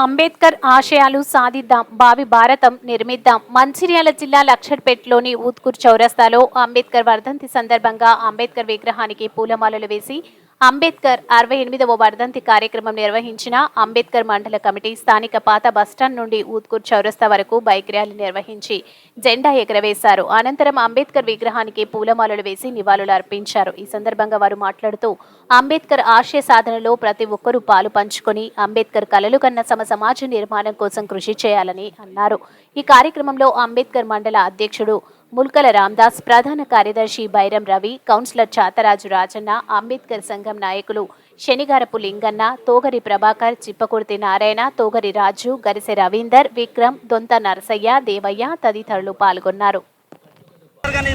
అంబేద్కర్ ఆశయాలు సాధిద్దాం భావి భారతం నిర్మిద్దాం. మంచిర్యాల జిల్లా లక్షడ్పేటలోని ఊత్కూర్ చౌరస్తాలో అంబేద్కర్ వర్ధంతి సందర్భంగా అంబేద్కర్ విగ్రహానికి పూలమాలలు వేసి అంబేద్కర్ అరవై ఎనిమిదవ వర్ధంతి కార్యక్రమం నిర్వహించిన అంబేద్కర్ మండల కమిటీ స్థానిక పాత బస్టాండ్ నుండి ఊత్కూర్ చౌరస్తా వరకు బైక్ ర్యాలీ నిర్వహించి జెండా ఎగరవేశారు. అనంతరం అంబేద్కర్ విగ్రహానికి పూలమాలలు వేసి నివాళులు అర్పించారు. ఈ సందర్భంగా వారు మాట్లాడుతూ అంబేద్కర్ ఆశయ సాధనలో ప్రతి ఒక్కరూ పాలు పంచుకొని అంబేద్కర్ కలలు కన్న సమ సమాజ నిర్మాణం కోసం కృషి చేయాలని అన్నారు. ఈ కార్యక్రమంలో అంబేద్కర్ మండల అధ్యక్షుడు ముల్కల రామ్దాస్ ప్రధాన కార్యదర్శి బైరం రవి కౌన్సిలర్ చాతరాజు రాజన్న అంబేద్కర్ సంఘం నాయకులు శనిగారపు లింగన్న తోగరి ప్రభాకర్ చిప్పకుర్తి నారాయణ తోగరి రాజు గరిసె రవీందర్ విక్రమ్ దొంత నరసయ్య దేవయ్య తదితరులు పాల్గొన్నారు.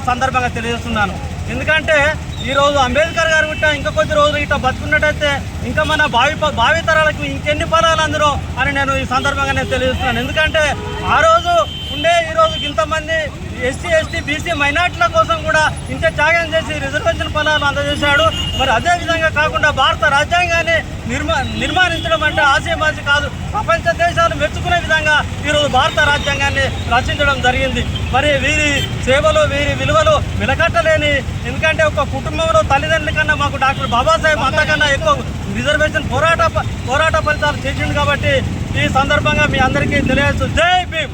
సందర్భంగా తెలియజేస్తున్నాను. ఎందుకంటే ఈ రోజు అంబేద్కర్ గారు గుట్ట ఇంకా కొద్ది రోజులు ఇట్లా బతుకున్నట్టయితే ఇంకా మన భావి ప- భావి తరాలకు ఇంకెన్ని ఫలాలు అందరూ అని నేను ఈ సందర్భంగా నేను తెలియజేస్తున్నాను. ఎందుకంటే ఆ రోజు ఉండే ఈరోజు ఇంతమంది ఎస్సీ ఎస్టీ బీసీ మైనార్టీల కోసం కూడా ఇంత త్యాగం చేసి రిజర్వేషన్ ఫలాలు అందజేశాడు. మరి అదేవిధంగా కాకుండా భారత రాజ్యాంగాన్ని నిర్మా నిర్మాణించడం అంటే ఆశయమాసి కాదు. ప్రపంచ దేశాలు మెచ్చుకునే విధంగా ఈరోజు భారత రాజ్యాంగాన్ని రచించడం జరిగింది. మరి వీరి సేవలు వీరి విలువలు వెలకట్టలేని ఎందుకంటే ఒక కుటుంబంలో తల్లిదండ్రుల కన్నా మాకు డాక్టర్ బాబాసాహెబ్ అంతకన్నా ఎక్కువ రిజర్వేషన్ పోరాట పోరాట ఫలితాలు చేసింది కాబట్టి ఈ సందర్భంగా మీ అందరికీ తెలియజేస్తూ జై భీమ్!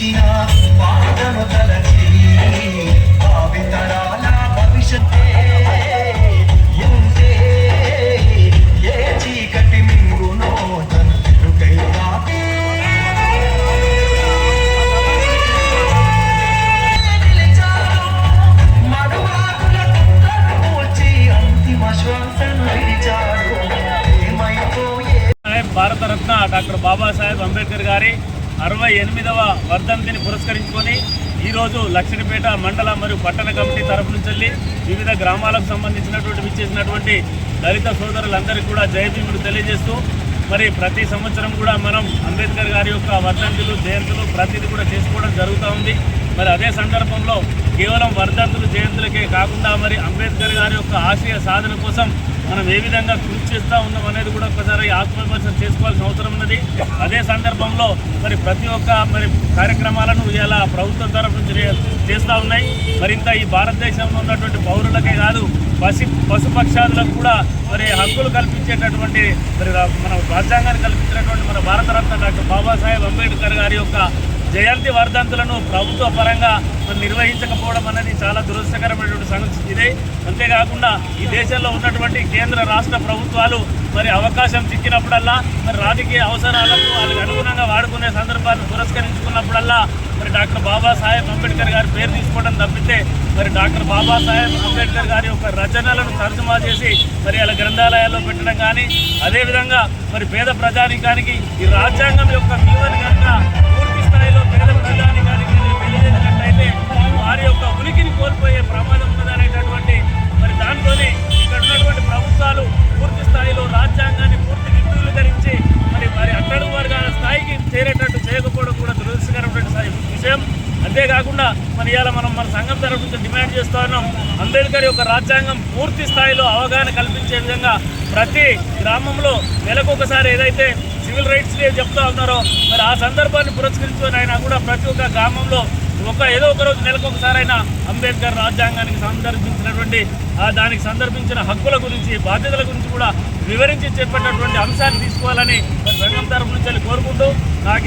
అనుభవించిన బాధను తలచి భావితరాల భవిష్యత్తే ఉంటే ఏ చీకటి మింగునో మడువాకుల కూల్చి అంతిమ శ్వాసను విడిచాడు సాహెబ్ భారతరత్న డాక్టర్ బాబాసాహెబ్ అంబేద్కర్ గారి అరవై ఎనిమిదవ వర్ధంతిని పురస్కరించుకొని ఈరోజు లక్ష్మీపేట మండల మరియు పట్టణ కమిటీ తరఫు నుంచి వెళ్ళి వివిధ గ్రామాలకు సంబంధించినటువంటి విచ్చేసినటువంటి దళిత సోదరులందరికీ కూడా జయభీముడు తెలియజేస్తూ మరి ప్రతి సంవత్సరం కూడా మనం అంబేద్కర్ గారి యొక్క వర్ధంతులు జయంతులు ప్రతిదీ కూడా చేసుకోవడం జరుగుతూ ఉంది. మరి అదే సందర్భంలో కేవలం వర్ధంతులు జయంతులకే కాకుండా మరి అంబేద్కర్ గారి యొక్క ఆశయ సాధన కోసం మనం ఏ విధంగా కృషి చేస్తూ ఉన్నాం అనేది కూడా ఒకసారి ఆత్మవిమర్శన చేసుకోవాల్సిన అవసరం ఉన్నది. అదే సందర్భంలో మరి ప్రతి ఒక్క మరి కార్యక్రమాలను ఇలా ప్రభుత్వం తరఫు నుంచి చేస్తూ ఉన్నాయి. మరింత ఈ భారతదేశంలో ఉన్నటువంటి పౌరులకే కాదు పసి పశుపక్షాదులకు కూడా మరి హక్కులు కల్పించేటటువంటి మరి మన రాజ్యాంగాన్ని కల్పించినటువంటి మన భారతరత్న డాక్టర్ బాబాసాహెబ్ అంబేద్కర్ గారి యొక్క జయంతి వర్ధంతులను ప్రభుత్వ పరంగా నిర్వహించకపోవడం అనేది చాలా దురదృష్టకరమైనటువంటి సంగతి ఇదే. అంతేకాకుండా ఈ దేశంలో ఉన్నటువంటి కేంద్ర రాష్ట్ర ప్రభుత్వాలు మరి అవకాశం చిక్కినప్పుడల్లా మరి రాజకీయ అవసరాలకు వాళ్ళకి అనుగుణంగా వాడుకునే సందర్భాన్ని పురస్కరించుకున్నప్పుడల్లా మరి డాక్టర్ బాబాసాహెబ్ అంబేద్కర్ గారి పేరు తీసుకోవడం తప్పితే మరి డాక్టర్ బాబాసాహెబ్ అంబేద్కర్ గారి యొక్క రచనలను తర్జుమా చేసి మరి అలా గ్రంథాలయాల్లో పెట్టడం కానీ అదేవిధంగా మరి పేద ప్రజానికానికి ఈ రాజ్యాంగం యొక్క విలువను అంతేకాకుండా మరి ఇవాళ మనం మన సంఘం తరఫు నుంచి డిమాండ్ చేస్తా ఉన్నాం. అంబేద్కర్ యొక్క రాజ్యాంగం పూర్తి స్థాయిలో అవగాహన కల్పించే విధంగా ప్రతి గ్రామంలో నెలకొకసారి ఏదైతే సివిల్ రైట్స్ డే చెప్తా ఉన్నారో మరి ఆ సందర్భాన్ని పురస్కరించుకొని ఆయన కూడా ప్రతి ఒక్క గ్రామంలో ఒక ఏదో ఒక రోజు నెలకు ఒకసారైనా అంబేద్కర్ రాజ్యాంగానికి సందర్భించినటువంటి ఆ దానికి సందర్భించిన హక్కుల గురించి బాధ్యతల గురించి కూడా వివరించి చెప్పేటటువంటి అంశాన్ని తీసుకోవాలని సంఘం తరఫు నుంచి కోరుకుంటూ నాకు